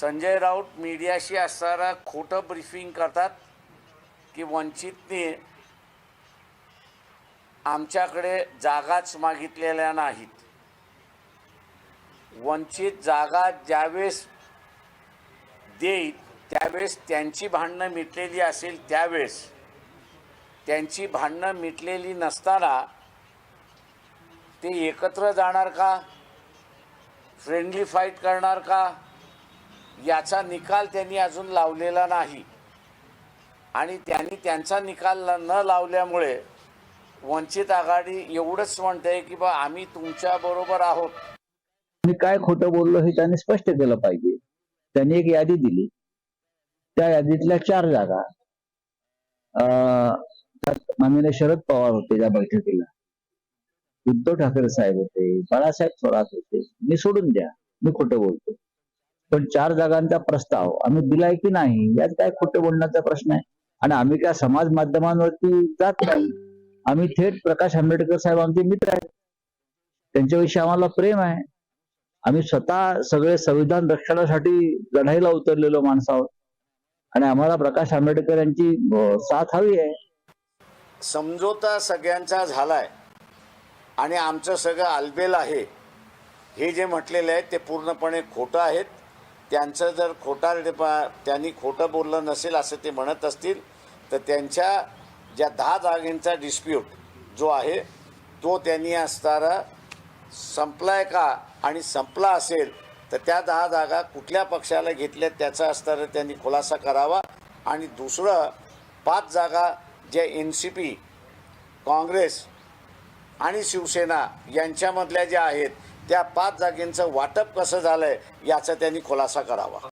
संजय राऊत मीडियाशी असणारा खोटं ब्रीफिंग करतात की वंचितने आमच्याकडे जागाच मागितलेल्या नाहीत. वंचित जागा ज्यावेळेस देईल त्यावेळेस त्यांची भांडणं मिटलेली असेल त्यावेळेस त्यांची भांडणं मिटलेली नसताना ते एकत्र जाणार का? फ्रेंडली फाईट करणार का? याचा निकाल त्यांनी अजून लावलेला नाही. आणि त्यांनी त्यांचा निकाल न लावल्यामुळे वंचित आघाडी एवढंच म्हणते की बा आम्ही तुमच्या बरोबर आहोत. मी काय खोटं बोललो हे त्यांनी स्पष्ट केलं पाहिजे. त्यांनी एक यादी दिली. त्या यादीतल्या चार जागा माननीय शरद पवार होते त्या बैठकीला. उद्धव ठाकरे साहेब होते बाळासाहेब थोरात होते. मी सोडून द्या मी खोटं बोलतो. पण चार जागांचा प्रस्ताव आम्ही दिलाय की नाही यात काय खोटं बोलण्याचा प्रश्न आहे? आणि आम्ही काय समाज माध्यमांवरती जात नाही. आम्ही थेट प्रकाश आंबेडकर साहेब आमचे मित्र आहेत. त्यांच्याविषयी आम्हाला प्रेम आहे. आम्ही स्वतः सगळे संविधान रक्षणासाठी लढाईला उतरलेलो माणसं आहोत आणि आम्हाला प्रकाश आंबेडकर यांची साथ हवी आहे. समझोता सगळ्यांचा झालाय. आणि आमचं सगळं आलबेल आहे. हे जे म्हटलेलं आहे ते पूर्णपणे खोटं आहेत. त्यांचं जर खोटा त्यांनी खोटं बोललं नसेल असं ते म्हणत असतील तर त्यांच्या ज्या दहा जागेंचा डिस्प्यूट जो आहे तो त्यांनी असणारं संपला आहे का आणि संपला असेल तर त्या दहा जागा कुठल्या पक्षाला घेतल्यात त्याचा असताना त्यांनी खुलासा करावा. आणि दुसरं पाच जागा ज्या एन सी पी काँग्रेस आणि शिवसेना यांच्यामधल्या ज्या आहेत त्या पाच जागेंचं वाटप कसं झालंय याचा त्यांनी खुलासा करावा.